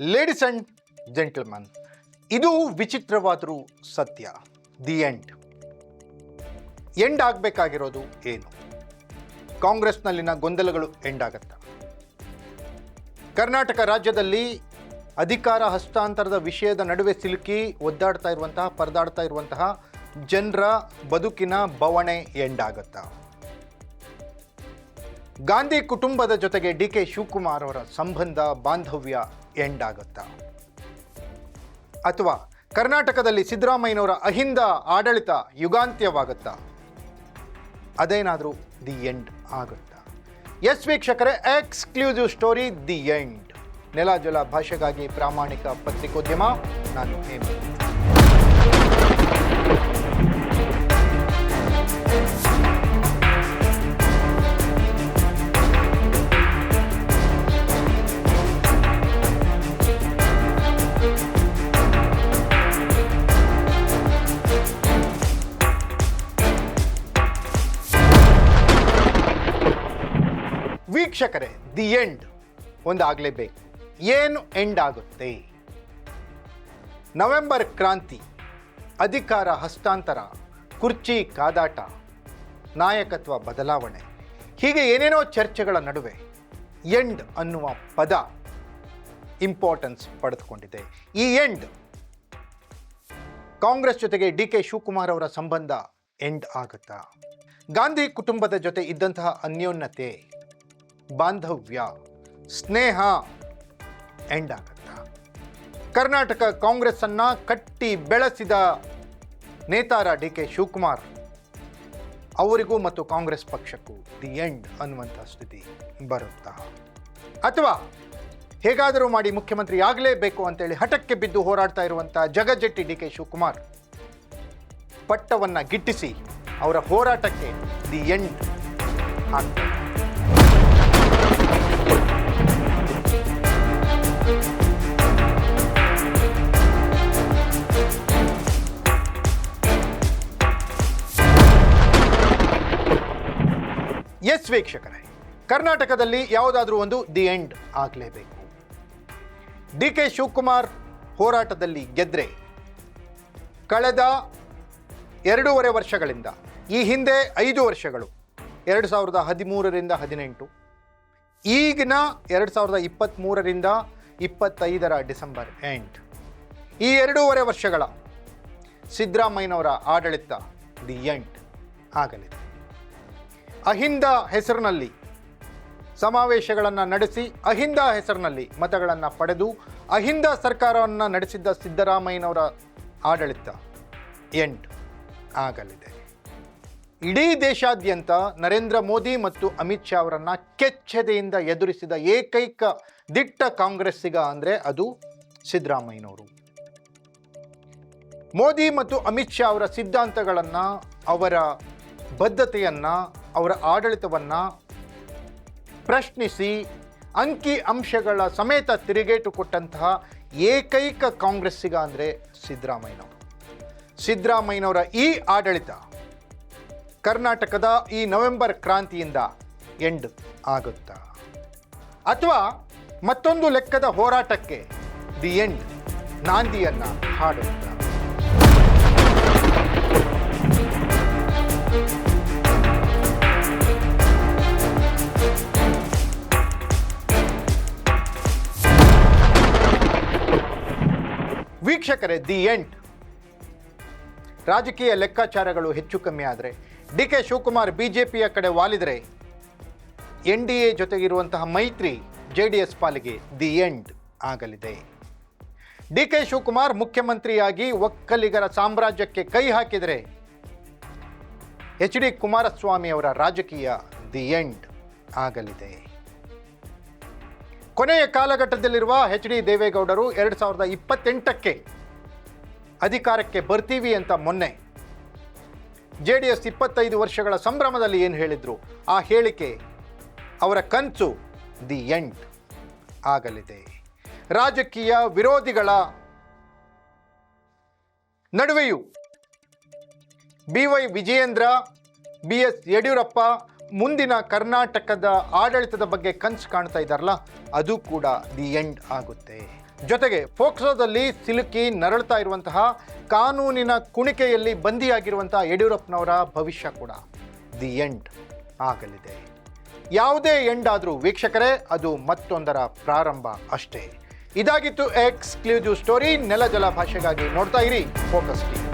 Ladies and gentleman ಇದು ವಿಚಿತ್ರವಾದರೂ ಸತ್ಯ. The end end ಆಗಬೇಕಾಗಿರೋದು ಏನು? ಕಾಂಗ್ರೆಸ್ನಲ್ಲಿನ ಗೊಂದಲಗಳು ಎಂಡ್ ಆಗತ್ತಾ? ಕರ್ನಾಟಕ ರಾಜ್ಯದಲ್ಲಿ ಅಧಿಕಾರ ಹಸ್ತಾಂತರದ ವಿಷಯದ ನಡುವೆ ಸಿಲುಕಿ ಒದ್ದಾಡ್ತಾ ಇರುವಂತಹ, ಪರದಾಡ್ತಾ ಇರುವಂತಹ ಜನರ ಬದುಕಿನ ಬವಣೆ ಎಂಡ್ ಆಗತ್ತಾ? ಗಾಂಧಿ ಕುಟುಂಬದ ಜೊತೆಗೆ ಡಿ ಕೆ ಶಿವಕುಮಾರ್ ಅವರ ಸಂಬಂಧ, ಬಾಂಧವ್ಯ ಎಂಡ್ ಆಗುತ್ತಾ ಅಥವಾ ಕರ್ನಾಟಕದಲ್ಲಿ ಸಿದ್ದರಾಮಯ್ಯನವರ ಅಹಿಂದ ಆಡಳಿತ ಯುಗಾಂತ್ಯವಾಗುತ್ತಾ. ಅದೇನಾದರೂ ದಿ ಎಂಡ್ ಆಗುತ್ತಾ? ಎಸ್ ವೀಕ್ಷಕರೇ, ಎಕ್ಸ್ಕ್ಲೂಸಿವ್ ಸ್ಟೋರಿ ದಿ ಎಂಡ್. ನೆಲ ಜಲ ಭಾಷೆಗಾಗಿ ಪ್ರಾಮಾಣಿಕ ಪತ್ರಿಕೋದ್ಯಮ, ನಾನು ಹೇಮಂತ್. ವೀಕ್ಷಕರೇ ದಿ ಎಂಡ್ ಒಂದಾಗಲೇಬೇಕು. ಏನು ಎಂಡ್ ಆಗುತ್ತೆ? ನವೆಂಬರ್ ಕ್ರಾಂತಿ, ಅಧಿಕಾರ ಹಸ್ತಾಂತರ, ಕುರ್ಚಿ ಕಾದಾಟ, ನಾಯಕತ್ವ ಬದಲಾವಣೆ. ಹೀಗೆ ಏನೇನೋ ಚರ್ಚೆಗಳ ನಡುವೆ ಎಂಡ್ ಅನ್ನುವ ಪದ ಇಂಪಾರ್ಟೆನ್ಸ್ ಪಡೆದುಕೊಂಡಿದೆ. ಈ ಎಂಡ್ ಕಾಂಗ್ರೆಸ್ ಜೊತೆಗೆ ಡಿ ಕೆ ಶಿವಕುಮಾರ್ ಅವರ ಸಂಬಂಧ ಎಂಡ್ ಆಗುತ್ತಾ? ಗಾಂಧಿ ಕುಟುಂಬದ ಜೊತೆ ಇದ್ದಂತಹ ಅನ್ಯೋನ್ಯತೆ ಬಾಂಧವ್ಯ, ಸ್ನೇಹ ಎಂಡ್ ಆಗುತ್ತಾ? ಕರ್ನಾಟಕ ಕಾಂಗ್ರೆಸ್ ಅನ್ನ ಕಟ್ಟಿ ಬೆಳೆಸಿದ ನೇತಾರ ಡಿ ಕೆ ಶಿವಕುಮಾರ್ ಅವರಿಗೂ ಮತ್ತು ಕಾಂಗ್ರೆಸ್ ಪಕ್ಷಕ್ಕೂ ದಿ ಎಂಡ್ ಅನ್ನುವಂಥ ಸ್ಥಿತಿ ಬರುತ್ತಾ? ಅಥವಾ ಹೇಗಾದರೂ ಮಾಡಿ ಮುಖ್ಯಮಂತ್ರಿ ಆಗಲೇಬೇಕು ಅಂತೇಳಿ ಹಠಕ್ಕೆ ಬಿದ್ದು ಹೋರಾಡ್ತಾ ಇರುವಂಥ ಜಗಜ್ಜೆಟ್ಟಿ ಡಿ ಕೆ ಶಿವಕುಮಾರ್ ಪಟ್ಟವನ್ನ ಗಿಟ್ಟಿಸಿ ಅವರ ಹೋರಾಟಕ್ಕೆ ದಿ ಎಂಡ್ ಆಗ್ತದೆ ಎಸ್ ವೀಕ್ಷಕರೇ. ಕರ್ನಾಟಕದಲ್ಲಿ ಯಾವುದಾದ್ರೂ ಒಂದು ದಿ ಎಂಡ್ ಆಗಲೇಬೇಕು. ಡಿ ಕೆ ಶಿವಕುಮಾರ್ ಹೋರಾಟದಲ್ಲಿ ಗೆದ್ರೆ ಕಳೆದ ಎರಡೂವರೆ ವರ್ಷಗಳಿಂದ, ಈ ಹಿಂದೆ ಐದು ವರ್ಷಗಳು, ಎರಡು ಸಾವಿರದ ಹದಿಮೂರರಿಂದ ಹದಿನೆಂಟು, ಈಗಿನ ಎರಡು ಸಾವಿರದ ಇಪ್ಪತ್ತ್ಮೂರರಿಂದ ಇಪ್ಪತ್ತೈದರ ಡಿಸೆಂಬರ್ ಎಂಡ್ ಈ ಎರಡೂವರೆ ವರ್ಷಗಳ ಸಿದ್ದರಾಮಯ್ಯನವರ ಆಡಳಿತ ದಿ ಎಂಟ್ ಆಗಲಿದೆ. ಅಹಿಂದ ಹೆಸರಿನಲ್ಲಿ ಸಮಾವೇಶಗಳನ್ನು ನಡೆಸಿ ಅಹಿಂದ ಹೆಸರಿನಲ್ಲಿ ಮತಗಳನ್ನು ಪಡೆದು ಅಹಿಂದ ಸರ್ಕಾರವನ್ನು ನಡೆಸಿದ್ದ ಸಿದ್ದರಾಮಯ್ಯನವರ ಆಡಳಿತ ಎಂಟು ಆಗಲಿದೆ. ಇಡೀ ದೇಶಾದ್ಯಂತ ನರೇಂದ್ರ ಮೋದಿ ಮತ್ತು ಅಮಿತ್ ಶಾ ಅವರನ್ನು ಕೆಚ್ಚೆದೆಯಿಂದ ಎದುರಿಸಿದ ಏಕೈಕ ದಿಟ್ಟ ಕಾಂಗ್ರೆಸ್ಸಿಗ ಅಂದರೆ ಅದು ಸಿದ್ದರಾಮಯ್ಯನವರು. ಮೋದಿ ಮತ್ತು ಅಮಿತ್ ಶಾ ಅವರ ಸಿದ್ಧಾಂತಗಳನ್ನು, ಅವರ ಬದ್ಧತೆಯನ್ನು, ಅವರ ಆಡಳಿತವನ್ನು ಪ್ರಶ್ನಿಸಿ, ಅಂಕಿ ಅಂಶಗಳ ಸಮೇತ ತಿರುಗೇಟು ಕೊಟ್ಟಂತಹ ಏಕೈಕ ಕಾಂಗ್ರೆಸ್ಸಿಗ ಅಂದರೆ ಸಿದ್ದರಾಮಯ್ಯನವರು. ಸಿದ್ದರಾಮಯ್ಯನವರ ಈ ಆಡಳಿತ ಕರ್ನಾಟಕದ ಈ ನವೆಂಬರ್ ಕ್ರಾಂತಿಯಿಂದ ಎಂಡ್ ಆಗುತ್ತಾ? ಅಥವಾ ಮತ್ತೊಂದು ಲೆಕ್ಕದ ಹೋರಾಟಕ್ಕೆ ದಿ ಎಂಡ್ ನಾಂದಿಯನ್ನು ಹಾಡುತ್ತಾ? ವೀಕ್ಷಕರೇ, ದಿ ಎಂಡ್. ರಾಜಕೀಯ ಲೆಕ್ಕಾಚಾರಗಳು ಹೆಚ್ಚು ಕಮ್ಮಿ ಆದರೆ D K Shivakumar B J ಪಿಯ ಕಡೆ ವಾಲಿದರೆ ಎನ್ ಡಿ ಎ ಜೊತೆಗಿರುವಂತಹ ಮೈತ್ರಿ ಜೆ ಡಿ ಎಸ್ ಪಾಲಿಗೆ ದಿ ಎಂಡ್ ಆಗಲಿದೆ. ಡಿ ಕೆ ಶಿವಕುಮಾರ್ ಮುಖ್ಯಮಂತ್ರಿಯಾಗಿ ಒಕ್ಕಲಿಗರ ಸಾಮ್ರಾಜ್ಯಕ್ಕೆ ಕೈ ಹಾಕಿದರೆ ಎಚ್ ಡಿ ಕುಮಾರಸ್ವಾಮಿ ಅವರ ರಾಜಕೀಯ ದಿ ಎಂಡ್ ಆಗಲಿದೆ. ಕೊನೆಯ ಕಾಲಘಟ್ಟದಲ್ಲಿರುವ ಎಚ್ ಡಿ ದೇವೇಗೌಡರು ಎರಡು ಸಾವಿರದ ಇಪ್ಪತ್ತೆಂಟಕ್ಕೆ ಅಧಿಕಾರಕ್ಕೆ ಬರ್ತೀವಿ ಅಂತ ಮೊನ್ನೆ ಜೆ ಡಿ ಎಸ್ ಇಪ್ಪತ್ತೈದು ವರ್ಷಗಳ ಸಂಭ್ರಮದಲ್ಲಿ ಏನು ಹೇಳಿದ್ರು? ಆ ಹೇಳಿಕೆ ಅವರ ಕನಸು ದಿ ಎಂಡ್ ಆಗಲಿದೆ. ರಾಜಕೀಯ ವಿರೋಧಿಗಳ ನಡುವೆಯೂ B Y Vijayendra, B S Yediyurappa ಮುಂದಿನ ಕರ್ನಾಟಕದ ಆಡಳಿತದ ಬಗ್ಗೆ ಕನಸು ಕಾಣ್ತಾ ಇದ್ದಾರಲ್ಲ, ಅದು ಕೂಡ ದಿ ಎಂಡ್ ಆಗುತ್ತೆ. ಜೊತೆಗೆ ಫೋಕ್ಸೋದಲ್ಲಿ ಸಿಲುಕಿ ನರಳ್ತಾ ಇರುವಂತಹ ಕಾನೂನಿನ ಕುಣಿಕೆಯಲ್ಲಿ ಬಂದಿಯಾಗಿರುವಂತಹ ಯಡಿಯೂರಪ್ಪನವರ ಭವಿಷ್ಯ ಕೂಡ ದಿ ಎಂಡ್ ಆಗಲಿದೆ. ಯಾವುದೇ ಎಂಡ್ ಆದರೂ ವೀಕ್ಷಕರೇ, ಅದು ಮತ್ತೊಂದರ ಪ್ರಾರಂಭ ಅಷ್ಟೇ. ಇದಾಗಿತ್ತು ಎಕ್ಸ್ಕ್ಲೂಸಿವ್ ಸ್ಟೋರಿ ನೆಲ ಜಲ ಭಾಷೆಗಾಗಿ ನೋಡ್ತಾ ಇರಿ ಫೋಕಸ್ ಟಿವಿ